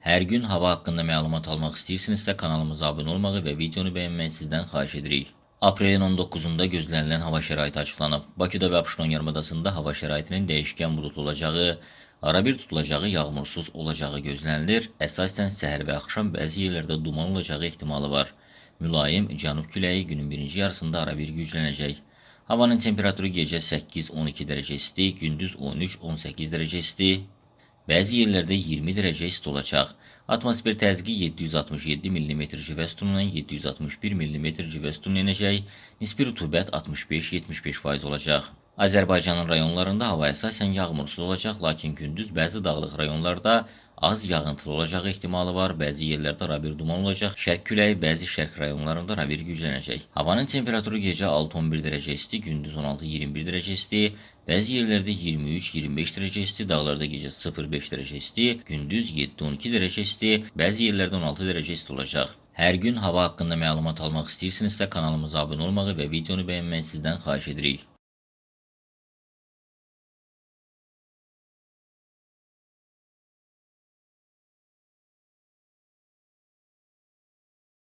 Hər gün hava haqqında məlumat almaq istəyirsinizsə kanalımıza abunə olmağı və videonu bəyənməyi sizdən xahiş edirik. Aprelin 19-da gözlənilən hava şəraiti açıqlanıb. Bakıda və Abşeron yarımadasında hava şəraitinin dəyişkən buludlu olacağı, arabir tutulacağı, yağmursuz olacağı gözlənilir. Əsasən səhər və axşam bəzi yerlərdə duman olacağı ehtimalı var. Mülayim cənub küləyi günün birinci yarısında arabir güclənəcək. Havanın temperaturu gecə 8-12 dərəcə isti, gündüz 13-18 dərəcə isti, Bəzi yerlərdə 20 dərəcə isti olacaq. Atmosfer təzyiqi 767 mm civə sütunundan 761 mm civə sütununa enəcək. Nisbi rütubət 65-75% olacaq. Azərbaycanın rayonlarında hava əsasən yağmursuz olacaq, lakin gündüz bəzi dağlıq rayonlarda az yağıntılı olacağı ehtimalı var. Bəzi yerlərdə arabir duman olacaq. Şərq küləyi bəzi şərq rayonlarında arabir güclənəcək. Havanın temperaturu gecə 6-11 dərəcə isti, gündüz 16-21 dərəcə isti. Bəzi yerlərdə 23-25 dərəcə isti, dağlarda gecə 0-5 dərəcə isti, gündüz 7-12 dərəcə isti, bəzi yerlərdə 16 dərəcə isti olacaq. Hər gün hava haqqında məlumat almaq istəyirsinizsə kanalımıza abunə olmağı və videonu bəyənməyi sizdən xahiş edirik.